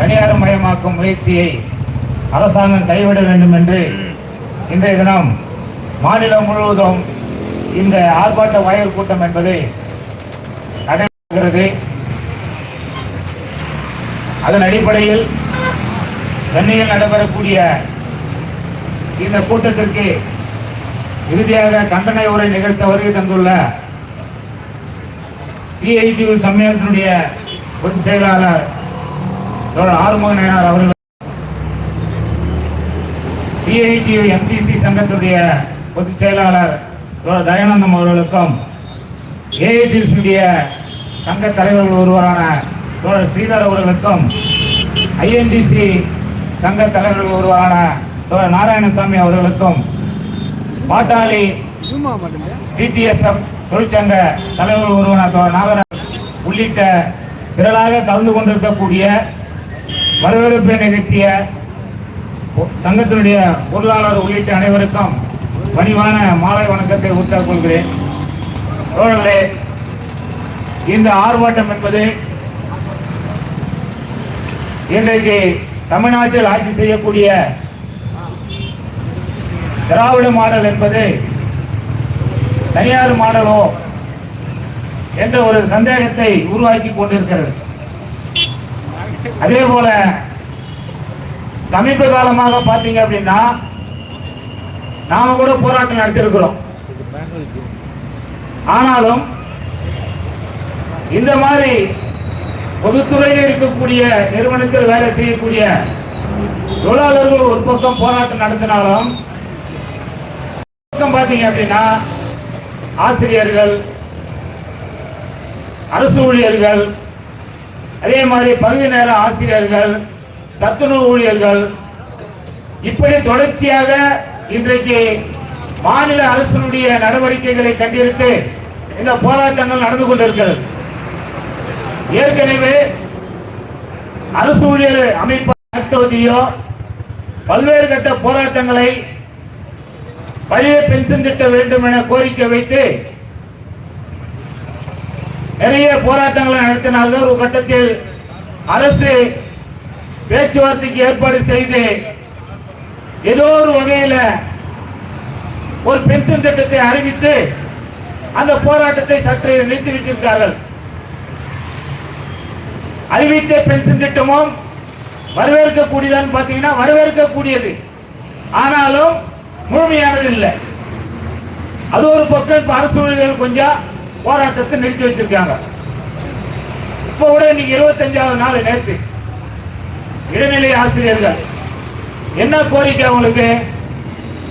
தனியார் மயமாக்கும் முயற்சியை அரசாங்கம் கைவிட வேண்டும் என்று இன்றைய தினம் மாநிலம் முழுவதும் இந்த ஆர்ப்பாட்ட வயல் கூட்டம் என்பது நடைபெறுகிறது. அதன் அடிப்படையில் சென்னையில் நடைபெறக்கூடிய இந்த கூட்டத்திற்கு இறுதியாக கண்டன உரை நிகழ்த்த வருகை தந்துள்ள சிஐடியு சம்மேளனத்தினுடைய பொதுச் செயலாளர் தோழர் ஆறுமுகனார் அவர்கள். சிஐடியு எம்டிசி சங்கத்துடைய பொதுச் செயலாளர் தோழர் தயானந்தம் அவர்களுக்கும் ஏஐடிசியுடைய சங்க தலைவர்கள் ஒருவரான தோழர் ஸ்ரீதர் அவர்களுக்கும் ஐஎன்டிசி சங்க தலைவர்கள் ஒருவரான தோழர் நாராயணசாமி அவர்களுக்கும் பாட்டாளி டிடிஎஸ்எஃப் தொழிற்சங்க தலைவர்கள் ஒருவரான தோழர் நாகராஜ் உள்ளிட்ட திரளாக கலந்து கொண்டிருக்கக்கூடிய வரவேற்பை நிகழ்த்திய சங்கத்தினுடைய பொருளாளர் உள்ளிட்ட அனைவருக்கும் பணிவான மாலை வணக்கத்தை உத்தரவு கொள்கிறேன். தோழர்களே இந்த ஆர்ப்பாட்டம் என்பது இன்றைக்கு தமிழ்நாட்டில் ஆட்சி செய்யக்கூடிய திராவிட மாடல் என்பது தனியார் மாடலோ என்ற ஒரு சந்தேகத்தை உருவாக்கி கொண்டிருக்கிறது. அதே போல சமீப காலமாக பார்த்தீங்க அப்படின்னா நாம கூட போராட்டம் நடத்திருக்கிறோம் ஆனாலும் இந்த மாதிரி பொதுத்துறையில் இருக்கக்கூடிய நிறுவனத்தில் வேலை செய்யக்கூடிய தொழிலாளர்கள் ஒரு பக்கம் போராட்டம் நடத்தினாலும் பக்கம் பார்த்தீங்க அப்படின்னா ஆசிரியர்கள் அரசு ஊழியர்கள் அதே மாதிரி பகுதி நேர ஆசிரியர்கள் சத்துணவு ஊழியர்கள் இப்படி தொடர்ச்சியாக இன்றைக்கு மாநில அரசினுடைய நடவடிக்கைகளை கண்டிருத்து இந்த போராட்டங்கள் நடந்து கொண்டிருக்கிறது. ஏற்கனவே அரசு ஊழியர் அமைப்பு நடத்துவதையோ பல்வேறு கட்ட போராட்டங்களை பழைய பென்ஷன் திட்ட வேண்டும் என கோரிக்கை வைத்து நிறைய போராட்டங்களை நடத்தினார்கள் ஒரு கட்டத்தில் அரசு பேச்சுவார்த்தைக்கு ஏற்பாடு செய்து ஏதோ ஒரு வகையில ஒரு பென்ஷன் திட்டத்தை அறிவித்து அந்த போராட்டத்தை சற்று நிறுத்தி வைத்திருக்கிறார்கள். அறிவித்த பென்ஷன் திட்டமும் வரவேற்கக்கூடியதான்னு பார்த்தீங்கன்னா வரவேற்கக்கூடியது. ஆனாலும் முழுமையானது இல்லை. அது ஒரு பக்கம் இப்போ அரசு ஊழியர்கள் கொஞ்சம் போராட்டத்தை நிறுத்தி வச்சிருக்காங்க. இப்ப கூட இன்னைக்கு இருபத்தஞ்சாவது நாள் நேற்று. இடைநிலை ஆசிரியர்கள் என்ன கோரிக்கை அவங்களுக்கு?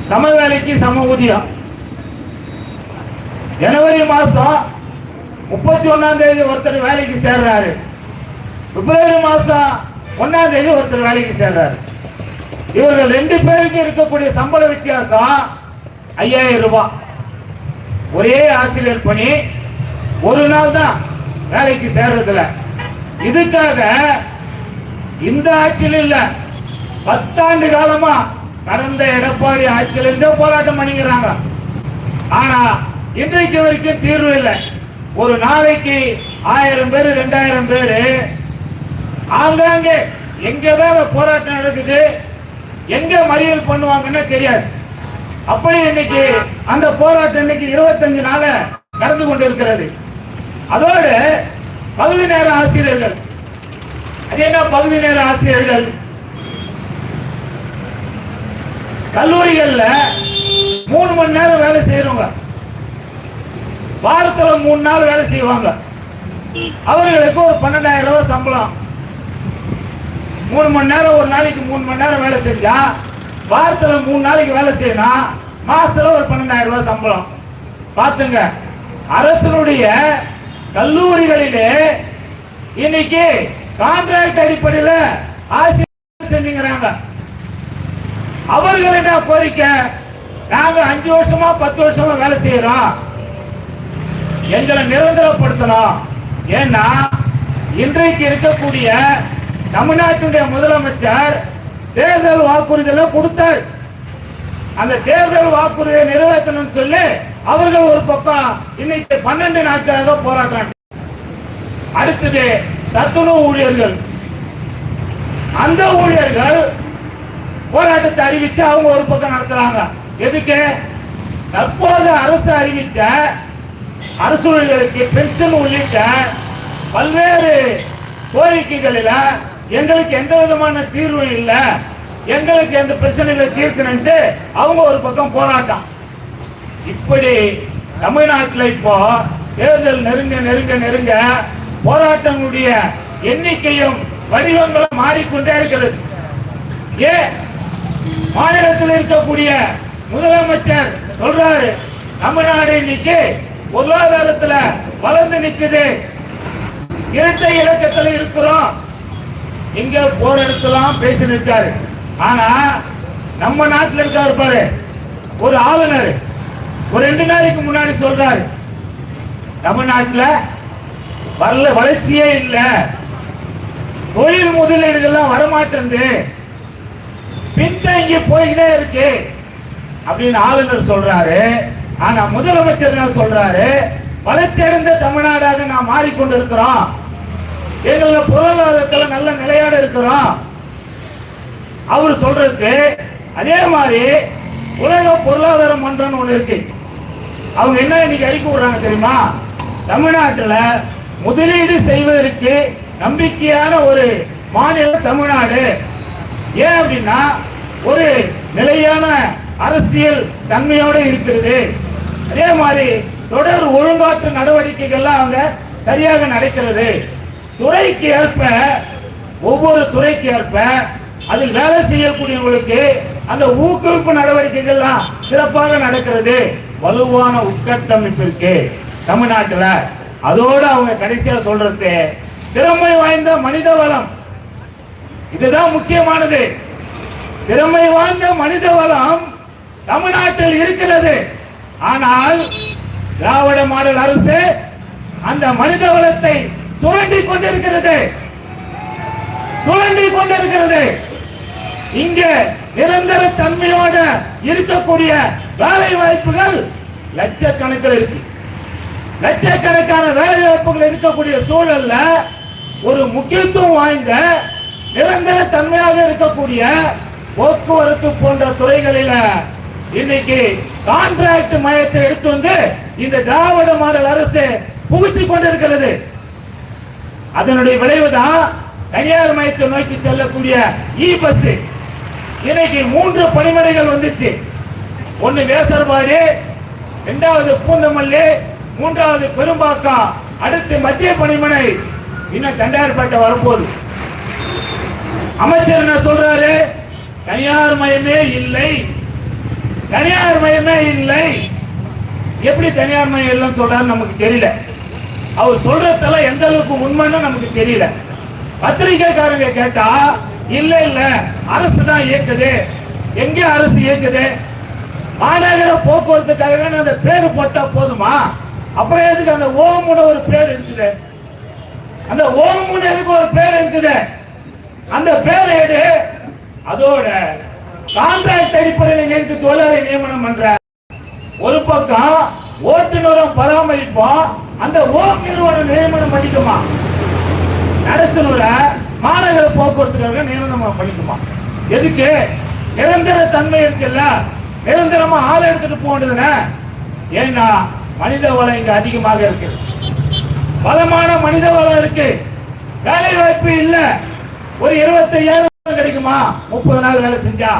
சம வேலைக்கு சம ஊதியம். ஜனவரி மாசம் முப்பத்தி ஒன்னாம் தேதி ஒருத்தர் வேலைக்கு சேர்றாரு. பிப்ரவரி மாசம் ஒன்னாம் தேதி ஒருத்தர் வேலைக்கு சேர்றாரு. இவர்கள் ரெண்டு பேருக்கும் இருக்கக்கூடிய சம்பள வித்தியாசம் ஐயாயிரம் ரூபாய். ஒரே ஆசிரியர் பணி ஒரு நாள் தான் வேலைக்கு சேர்றதுல. இதுக்காக இந்த ஆட்சியில் இல்ல பத்தாண்டு காலமா கடந்த எடப்பாடி ஆட்சியில் இருந்தே போராட்டம் பண்ணிக்கிறாங்க. ஆனா இன்றைக்கு வரைக்கும் தீர்வு இல்லை. ஒரு நாளைக்கு ஆயிரம் பேர் ரெண்டாயிரம் பேர் ஆங்காங்கே எங்கதான் போராட்டம் நடக்குது எங்க மறியல் பண்ணுவாங்கன்னு தெரியாது. அப்படி இன்னைக்கு அந்த போராட்டம் இன்னைக்கு இருபத்தஞ்சு நாள நடந்து கொண்டிருக்கிறது. அதோடு பகுதி நேர ஆசிரியர்கள். அது என்ன பகுதி நேர ஆசிரியர்கள்? கல்லூரிகள்ல மூணு மணி நேரம் வேலை செய்யறவங்க வாரத்துல மூணு நாள் வேலை செய்வாங்க. அவர்களுக்கு ஒரு பன்னெண்டாயிரம் ரூபாய் சம்பளம். மூணு மணி நேரம் ஒரு நாளைக்கு மூணு மணி நேரம் வேலை செஞ்சா வாரத்துல மூணு நாளைக்கு வேலை செய்யணும் மாசத்துல ஒரு பன்னெண்டாயிரம் ரூபாய் சம்பளம். பாத்துங்க அரசனுடைய கல்லூரிகளிலே இன்னைக்கு கான்ட்ராக்ட் அடிப்படையில் ஆசிரியர் செஞ்சுங்கிறாங்க அவர்கள் என்ன கோரிக்கை? நாங்க அஞ்சு வருஷமா பத்து வருஷமா வேலை செய்யறோம். எங்களை நிரந்தரப்படுத்தணும். ஏன்னா இன்றைக்கு இருக்கக்கூடிய தமிழ்நாட்டுடைய முதலமைச்சர் தேர்தல் வாக்குறுதிகளை கொடுத்தார். அந்த தேர்தல் வாக்குறுதியை நிறைவேற்றணும்னு சொல்லி அவர்கள் ஒரு பக்கம் இன்னைக்கு பன்னெண்டு நாட்களாக போராட்டம் அடுத்தது சத்துணவு ஊழியர்கள். அந்த ஊழியர்கள் போராட்டத்தை அறிவிச்சு அவங்க ஒரு பக்கம் நடத்துறாங்க. எதுக்கு? தற்போது அரசு அறிவித்த அரசு ஊழியர்களுக்கு பென்ஷன் உள்ளிட்ட பல்வேறு கோரிக்கைகளில் எங்களுக்கு எந்த விதமான தீர்வு இல்லை. எங்களுக்கு எந்த பிரச்சனைகளை தீர்க்கணும்ட்டு அவங்க ஒரு பக்கம் போராட்டம் இப்படி தமிழ்நாட்டில் இப்போ தேர்தல் நெருங்க நெருங்க நெருங்க போராட்டங்களுடைய எண்ணிக்கையும் வடிவங்களும் மாறிக்கொண்டே இருக்கிறது. ஏன் மாநிலத்தில் இருக்கக்கூடிய முதலமைச்சர் சொல்றாரு தமிழ்நாடு இன்னைக்கு பொருளாதாரத்துல வளர்ந்து நிக்குது. இரட்டை இலக்கத்துல இருக்கிறோம். இங்க போர் இடத்துலாம் பேசி நிற்காரு ஆனா நம்ம நாட்டில் இருக்காரு பாரு. ஒரு ஆளுநர். ஒரு ரெண்டு நாளைக்கு முன்னாடி சொல்றாரு. தமிழ்நாட்டுல வரல வளர்ச்சியே இல்லை. தொழில் முதலீடுகள்லாம் வரமாட்டேங்குது. பின்தங்கி போய்கிட்டே இருக்கு அப்படின்னு ஆளுநர் சொல்றாரு. ஆனா முதலமைச்சர் சொல்றாரு? வளர்ச்சி வளர்ச்சியடைந்த தமிழ்நாடாக நாம் மாறிக்கொண்டு இருக்கிறோம் எங்களோட பொருளாதாரத்தில் நல்ல நிலையாட இருக்கிறோம். அவர் சொல்றதுக்கு அதே மாதிரி உலக பொருளாதார மன்றம்னு ஒன்று இருக்கு. அவங்க என்ன இன்னைக்கு அறிக்கை விடுறாங்க தெரியுமா? தமிழ்நாட்டில் முதலீடு செய்வதற்கு நம்பிக்கையான ஒரு மாநிலம் தமிழ்நாடு. ஏன் அப்படின்னா ஒரு நிலையான அரசியல் தன்மையோடு இருக்கிறது. அதே மாதிரி தொடர் ஒழுங்காற்று நடவடிக்கைகள்லாம் அவங்க சரியாக நடக்கிறது. துறைக்கு ஏற்ப ஒவ்வொரு துறைக்கு ஏற்ப அதில் வேலை செய்யக்கூடியவங்களுக்கு அந்த ஊக்குவிப்பு நடவடிக்கைகள்லாம் சிறப்பாக நடக்கிறது. வலுவான உட்கட்டமைப்பு இருக்கு தமிழ்நாட்டில். அதோடு அவங்க கடைசியாக சொல்றது திறமை வாய்ந்த மனித வளம். இதுதான் முக்கியமானது. திறமை வாய்ந்த மனித வளம் தமிழ்நாட்டில் இருக்கிறது. ஆனால் திராவிட மாடல் அரசு அந்த மனித வளத்தை சுரண்டி கொண்டிருக்கிறது. சுரண்டி கொண்டிருக்கிறது. இங்க நிரந்தர தன்மையோட இருக்கக்கூடிய வேலை வாய்ப்புகள் லட்சக்கணக்கில் இருக்கு. லட்சக்கணக்கான வேலை வாய்ப்புகள் இருக்கக்கூடிய சூழல்ல ஒரு முக்கியத்துவம் வாய்ந்த நிரந்தர தன்மையாக இருக்கக்கூடிய போக்குவரத்து போன்ற துறைகளில இன்னைக்கு கான்ட்ராக்ட் மையத்தை எடுத்து வந்து இந்த திராவிட மாடல் அரசு புகுத்தி கொண்டிருக்கிறது. அதனுடைய விளைவுதான் தனியார் மையத்தை நோக்கி செல்லக்கூடிய இ பஸ் இன்னைக்கு மூன்று பணிமனைகள் வந்துச்சு. ஒன்னு வேசர்பாடு இரண்டாவது பூந்தமல்லி மூன்றாவது பெரும்பாக்கம் அடுத்து மத்திய பணிமனை இன்னும் தண்டார்பேட்டை வரும்போது அமைச்சர் என்ன சொல்றாரு? தனியார் மயமே இல்லை. தனியார் மயமே இல்லை. எப்படி தனியார் மயம் இல்லைன்னு சொல்றாரு நமக்கு தெரியல. அவர் சொல்றதெல்லாம் எந்த அளவுக்கு உண்மைன்னு நமக்கு தெரியல. பத்திரிகைக்காரங்க கேட்டா இல்ல இல்ல. அரசு தான் இயக்குது. எங்கே அரசு இயக்குது? மாநகர போக்குவரத்துக்காக அந்த பேரு போட்டா போதுமா? அப்புறம் எதுக்கு அந்த ஓமுன ஒரு பேர் இருக்குது? அந்த ஓமுன எதுக்கு ஒரு பேர் இருக்குது? அந்த பேர் எடு அதோட கான்ட்ராக்ட் அடிப்படையில் நேற்று தொழிலாளி நியமனம் பண்ற ஒரு பக்கம் ஓட்டுநரும் பராமரிப்போம் அந்த ஓம் நிறுவனம் நியமனம் பண்ணிக்குமா? நடத்துனரை மாநகர போக்குவரத்துக்காக நிரந்தரமாக பண்ணிக்குமா எதுக்கு? நிரந்தர தன்மை இருக்குல்ல? நிரந்தரமா ஆள் எடுத்துட்டு போனதுன்னா ஏன்னா மனித வளம் இங்க அதிகமாக இருக்கு. பலமான மனித வளம் இருக்கு. வேலை வாய்ப்பு இல்ல. ஒரு இருபத்தையாயிரம் கிடைக்குமா? முப்பது நாள் வேலை செஞ்சா.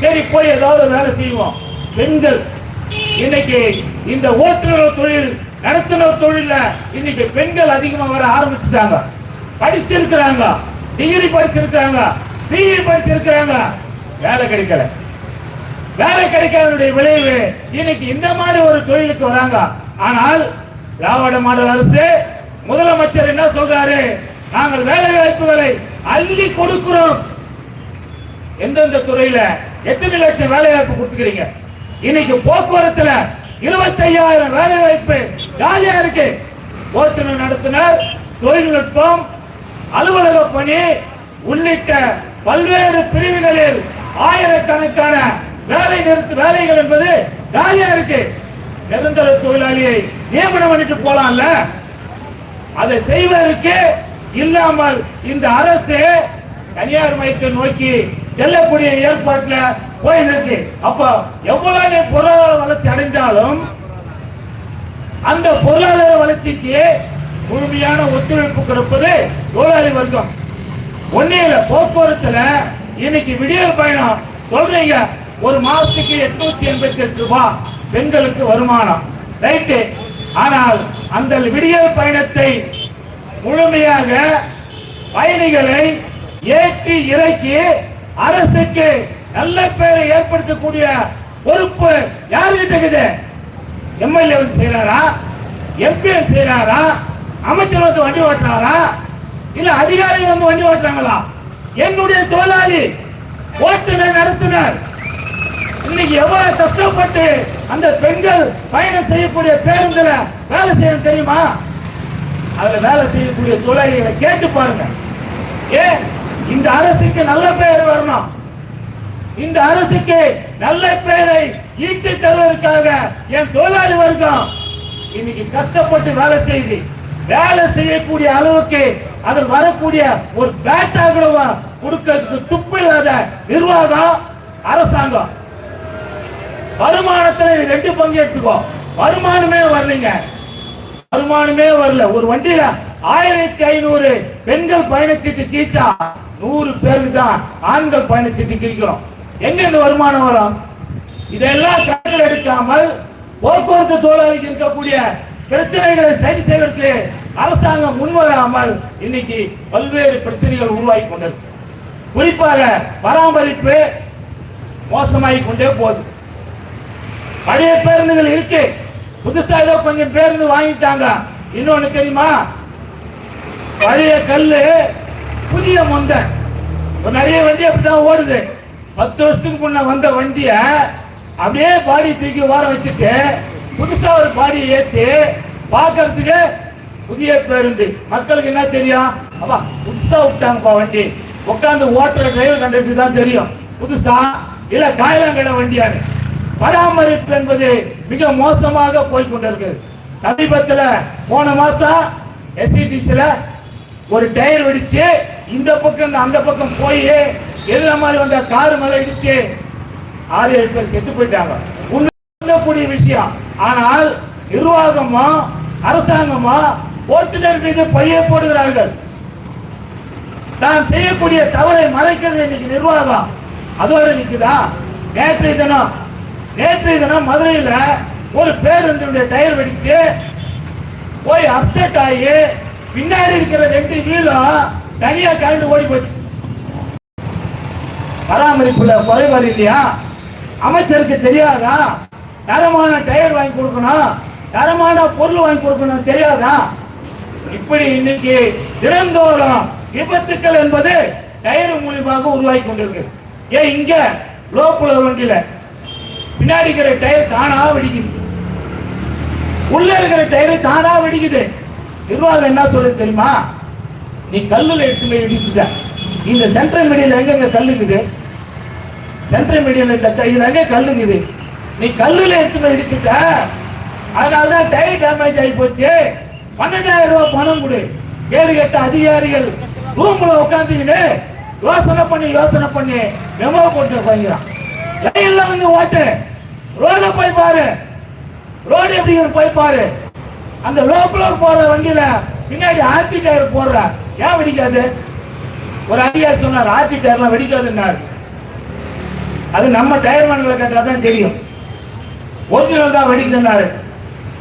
சரி போய் ஏதாவது வேலை செய்வோம். பெண்கள் இன்னைக்கு இந்த ஓட்டுநர் தொழில் நடத்துனர் தொழில இன்னைக்கு பெண்கள் அதிகமாக வர ஆரம்பிச்சுட்டாங்க. படிச்சிருக்கிறாங்க. டிகிரி படிச்சிருக்கிறாங்க. பிஇ படிச்சிருக்கிறாங்க. வேலை கிடைக்கல. வேலை கிடைக்காதனுடைய விளைவு இன்னைக்கு இந்த மாதிரி ஒரு தொழிலுக்கு வராங்க. ஆனால் திராவிட மாடல் அரசு முதலமைச்சர் என்ன சொல்றாரு? நாங்கள் வேலை வாய்ப்புகளை அள்ளி கொடுக்கிறோம். எந்தெந்த துறையில எத்தனை லட்சம் வேலை வாய்ப்பு கொடுத்துக்கிறீங்க? இன்னைக்கு போக்குவரத்துல இருபத்தையாயிரம் வேலை வாய்ப்பு காலியா இருக்கு. ஓட்டுநர் நடத்தினர். தொழில்நுட்பம் அலுவலக பணி உள்ளிட்ட பல்வேறு பிரிவுகளில் ஆயிரக்கணக்கான வேலை நிறுத்த வேலைகள் என்பது காலியா இருக்கு. நிரந்தர தொழிலாளியை நியமனம் பண்ணிட்டு போலாம்ல? அதை செய்வதற்கு இல்லாமல் இந்த அரசு தனியார் மையத்தை நோக்கி செல்லக்கூடிய ஏற்பாட்டுல போய் இருக்கு அப்ப எவ்வளவு பொருளாதார வளர்ச்சி அடைந்தாலும் அந்த பொருளாதார வளர்ச்சிக்கு முழுமையான ஒத்துழைப்பு கொடுப்பது தொழிலாளி வர்க்கம். ஒன்னே போக்குவரத்துல இன்னைக்கு விடியல் பயணம். சொல்றீங்க ஒரு மாசத்துக்கு எட்நூத்தி எண்பத்தி எட்டு ரூபாய் பெண்களுக்கு வருமானம். ரைட்டு. ஆனால் அந்த விடியல் பயணத்தை முழுமையாக பயணிகளை ஏற்றி இறக்கி அரசுக்கு நல்ல பெயரை ஏற்படுத்தக்கூடிய பொறுப்பு யாருக்கு இருக்குது எம்எல்ஏ வந்து செய்யறாரா எம்பி செய்யறாரா அமைச்சர் வந்து வண்டி ஓட்டுறாரா இல்ல அதிகாரி வந்து வண்டி ஓட்டுறாங்களா? என்னுடைய தொழிலாளி ஓட்டுநர் நடத்துனர். இன்னைக்கு எவ்வளவு கஷ்டப்பட்டு அந்த பெண்கள் பயணம் செய்யக்கூடிய பேருந்துல வேலை செய்யணும் தெரியுமா? அதுல வேலை செய்யக்கூடிய தொழிலாளிகளை கேட்டு பாருங்க. ஏன்? இந்த அரசுக்கு நல்ல பெயர் வரணும். இந்த அரசுக்கு நல்ல பெயரை ஈட்டி தருவதற்காக என் தொழிலாளி வர்க்கம் இன்னைக்கு கஷ்டப்பட்டு வேலை செய்து வேலை செய்யக்கூடிய அளவுக்கு அதில் வரக்கூடிய ஒரு பேட்டா கூட கொடுக்கிறதுக்கு துப்பு இல்லாத நிர்வாகம் அரசாங்கம். வருமானத்துல ரெண்டு பங்கு எடுத்துக்கோ. வருமானமே வரலைங்க. வருமானமே வரல. ஒரு வண்டியில ஆயிரத்தி ஐநூறு பெண்கள் பயணச்சீட்டு கீச்சா நூறு பேருக்கு தான் ஆண்கள் பயணச்சீட்டு கிழிக்கிறோம் எங்க இந்த வருமானம் வரும்? இதெல்லாம் கணக்கில் எடுக்காமல் போக்குவரத்து தொழிலாளிக்கு இருக்கக்கூடிய பிரச்சனைகளை சரி செய்வதற்கு அரசாங்கம் முன்வராமல் இன்னைக்கு பல்வேறு பிரச்சனைகள் உருவாகி கொண்டிருக்கு குறிப்பாக பராமரிப்பு மோசமாகி கொண்டே போகுது. பழைய பேருந்துகள் இருக்கு. புதுசா ஏதோ கொஞ்சம் பேருந்து வாங்கிட்டாங்க. இன்னொன்னு தெரியுமா? பழைய கல்லு புதிய மொந்த நிறைய வண்டி அப்படிதான் ஓடுது. பத்து வருஷத்துக்கு முன்ன வந்த வண்டிய அப்படியே பாடி தூக்கி ஓர வச்சுட்டு புதுசா ஒரு பாடியை ஏத்தி பார்க்கறதுக்கு புதிய பேருந்து மக்களுக்கு என்ன தெரியும்? அப்பா புதுசா விட்டாங்கப்பா வண்டி. உட்காந்து ஓட்டுற டிரைவர் கண்டக்டர் தான் தெரியும். புதுசா இல்ல காயலாங்கடை வண்டியாரு. பராமரிப்பு என்பது மிக மோசமாக போய் கொண்டிருக்கிறது சமீபத்தில் போன மாசம் எஸ்சிடிசியில் ஒரு டயர் வெடிச்சு இந்த பக்கம் அந்த பக்கம் போய் எதிர மாதிரி வந்த கார் மேலே இடிச்சு ஆறு ஏழு பேர் செத்து போயிட்டாங்க. உண்மைக்கூடிய விஷயம் ஆனால் நிர்வாகமா அரசாங்கமா ஓட்டுநர் மீது பைய போடுகிறார்கள். நான் செய்யக்கூடிய தவறை மறைக்கிறது இன்னைக்கு நிர்வாகம். அதோட நிற்குதா? நேற்றைய தினம் நேற்றைய தினம் மதுரையில் ஒரு பேருந்துடைய டயர் வெடிச்சு போய் அப்செட் ஆகி பின்னாடி இருக்கிற ரெண்டு வீலும் தனியா கரண்ட் ஓடி போச்சு. பராமரிப்புல குறைபாடு இல்லையா? அமைச்சருக்கு தெரியாதா? தரமான டயர் வாங்கி கொடுக்கணும். தரமான பொருள் வாங்கி கொடுக்கணும் தெரியாதா? இப்படி இன்னைக்கு தினந்தோறும் விபத்துக்கள் என்பது டயர் மூலியமாக உருவாகி கொண்டிருக்கு. ஏன் இங்க லோக்குல வண்டியில பின்னாடி இருக்கிற டயர் தானா வெடிக்குது. உள்ள இருக்கிற டயர் தானா வெடிக்குது. நிர்வாகம் என்ன சொல்லுது தெரியுமா? நீ கல்லுல எடுத்து போய் இடிச்சுட்ட இந்த சென்ட்ரல் மீடியில எங்க கல்லுக்குது சென்ட்ரல் மீடியில இந்த இதுல எங்க கல்லுக்குது நீ கல்லுல எடுத்து இடிச்சுட்ட. அதனால தான் டயர் டேமேஜ் ஆகி போச்சு. பன்னெண்டாயிரம் ரூபாய் பணம் கொடு. ஏழு எட்டு அதிகாரிகள் ரூம்ல உட்காந்துக்கிட்டு யோசனை பண்ணி யோசனை பண்ணி. மெமோ போட்டு வாங்கிறான் ரயில்ல வந்து ஓட்டு. ரோட போய் பாரு. ரோடு எப்படி போய் பாரு. அந்த லோக்கல போற வண்டியில பின்னாடி ஆர்டி டயர் போடுற. ஏன் வெடிக்காது? ஒரு அதிகாரி சொன்னார் ஆர்டி டயர்லாம் வெடிக்காதுன்னாரு. அது நம்ம டயர் மனங்களை கேட்டால் தான் தெரியும். ஒரிஜினல் தான் வெடிக்குதுன்னாரு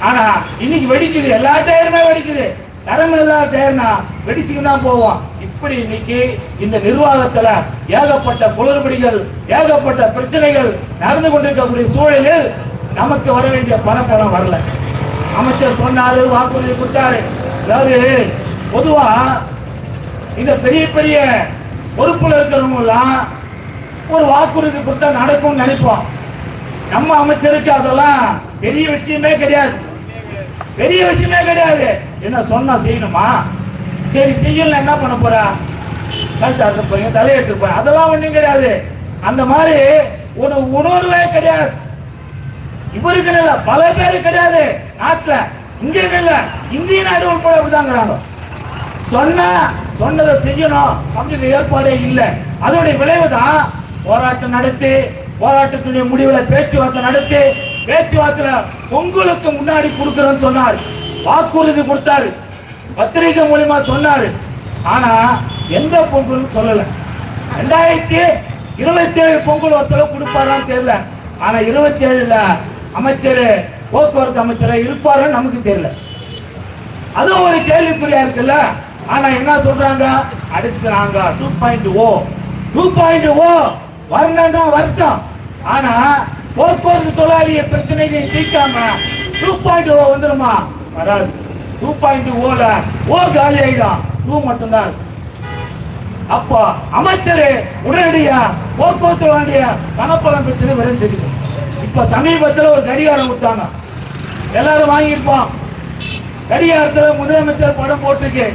ஆனா இன்னைக்கு வெடிக்குது. எல்லா டயருமே வெடிக்குது. நரம்பு இல்லாத டயர்னா வெடிச்சுக்கு தான் போவோம். இப்படி இன்னைக்கு இந்த நிர்வாகத்துல ஏகப்பட்ட குளறுபடிகள் ஏகப்பட்ட பிரச்சனைகள் நடந்து கொண்டிருக்கக்கூடிய சூழலில் நமக்கு வர வேண்டிய பணப்பணம் வரல. அமைச்சர் சொன்னாரு வாக்குறுதி கொடுத்தாரு. அதாவது பொதுவா இந்த பெரிய பெரிய பொறுப்புல இருக்கிறவங்க எல்லாம் ஒரு வாக்குறுதி கொடுத்தா நடக்கும்னு நினைப்போம். நம்ம அமைச்சருக்கு அதெல்லாம் பெரிய விஷயமே கிடையாது. பெரிய விஷயமே கிடையாது. என்ன சொன்னா செய்யணுமா? சரி செய்யல என்ன பண்ண போறா? கழுத்தா இருக்க போறீங்க. தலையெடுத்து அதெல்லாம் ஒண்ணும் கிடையாது. அந்த மாதிரி ஒரு உணர்வே கிடையாது. இவருக்கு இல்ல பல பேர் கிடையாது. நாட்டுல இங்க இல்ல. இந்திய நாடு உட்பட அப்படிதாங்கிறாங்க. சொன்னா சொன்னதை செய்யணும். அப்படின்னு ஏற்பாடே இல்லை. அதோடைய விளைவு தான் போராட்டம் நடத்தி போராட்டத்தினுடைய முடிவில் பேச்சுவார்த்தை நடத்தி பேச்சுவார்த்தையில உங்களுக்கு முன்னாடி கொடுக்கறேன்னு சொன்னார். வாக்குறுதி கொடுத்தாரு. பத்திரிகை மூலியமா சொன்னாரு. ஆனா எந்த பொங்கல் சொல்லல. ரெண்டாயிரத்தி இருபத்தி ஏழு பொங்கல் ஒருத்தர் கொடுப்பாரான்னு தெரியல. ஆனா இருபத்தி ஏழுல அமைச்சர் போக்குவரத்து அமைச்சரா இருப்பாருன்னு நமக்கு தெரியல. அதுவும் ஒரு கேள்விக்குறியா இருக்குல்ல. ஆனா என்ன சொல்றாங்க? அடுத்து நாங்க two point O two point O வரணும்னா வரட்டும் ஆனா போக்குவரத்து தொழிலாளிய பிரச்சனையை தீர்க்காம டூ பாயிண்ட் ஓ வந்துருமா? வராது. டூ பாயிண்ட் ஓல ஓ காலி ஆயிடும். டூ மட்டும்தான். இருக்கும். அப்போ அமைச்சர் உடனடியா போக்குவரத்து வேண்டிய பணப்பலம் பிரச்சனை விரைந்துருக்கு இப்ப சமீபத்தில் ஒரு கடிகாரம் கொடுத்தாங்க. எல்லாரும் வாங்கியிருப்போம். கடிகாரத்தில் முதலமைச்சர் படம் போட்டிருக்கு.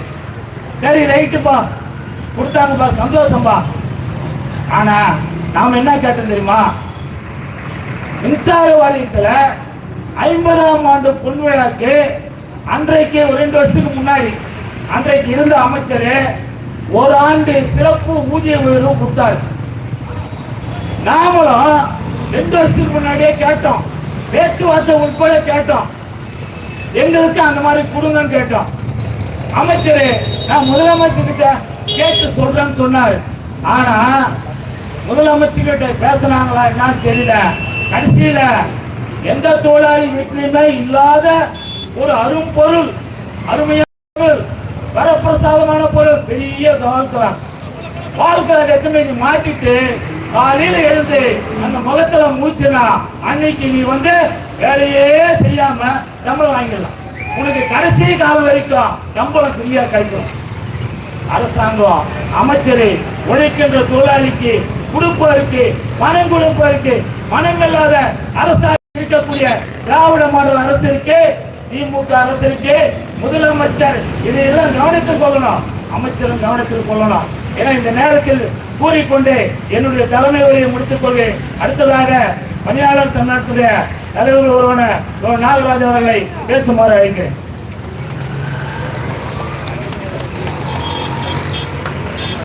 சரி ரைட்டுப்பா கொடுத்தாங்கப்பா சந்தோஷம்பா ஆனா நாம என்ன கேட்டோம் தெரியுமா? மின்சார வாரியத்தில் ஐம்பதாம் ஆண்டு பொன்விழாக்கு அன்றைக்கு ஒரு ரெண்டு வருஷத்துக்கு முன்னாடி அன்றைக்கு இருந்த அமைச்சர் ஒரு ஆண்டு சிறப்பு ஊதிய உயர்வு கொடுத்தாரு. நாமளும் ரெண்டு வருஷத்துக்கு முன்னாடியே கேட்டோம். பேச்சுவார்த்தை உட்பட கேட்டோம். எங்களுக்கு அந்த மாதிரி கொடுங்கன்னு கேட்டோம். அமைச்சர் நான் முதலமைச்சர் கிட்ட கேட்டு சொல்றேன்னு சொன்னார். ஆனா முதலமைச்சர் கிட்ட பேசுனாங்களா என்னன்னு தெரியல. கடைசியில எந்த தொழிலாளி வீட்டிலுமே இல்லாத ஒரு அரும்பொருள் அருமையான வரப்பிரசாதமான பொருள் பெரிய கவனிக்கலாம் வாழ்க்கை எத்தனை நீ மாட்டிட்டு காலையில எழுந்து அந்த முகத்துல மூச்சுனா அன்னைக்கு நீ வந்து வேலையே செய்யாம சம்பளம் வாங்கிடலாம். உனக்கு கடைசி காலம் வரைக்கும் சம்பளம் ஃப்ரீயா கிடைக்கும். அரசாங்கம் அமைச்சர் உழைக்கின்ற தொழிலாளிக்கு கொடுப்பதற்கு பணம் கொடுப்பதற்கு பணம் அரசாக இருக்கக்கூடிய திராவிட மாடல் அரசிற்கு திமுக அரசிற்கு முதலமைச்சர் இதையெல்லாம் கவனத்தில் கொள்ளணும். அமைச்சரும் கவனத்தில் கொள்ளணும். என இந்த நேரத்தில் கூறிக்கொண்டு என்னுடைய தலைமை உரையை முடித்துக் கொள்வேன். அடுத்ததாக பணியாளர் தமிழ்நாட்டுடைய தலைவர் ஒருவன நாகராஜ் அவர்களை பேசுமாறு அழைக்கிறேன்.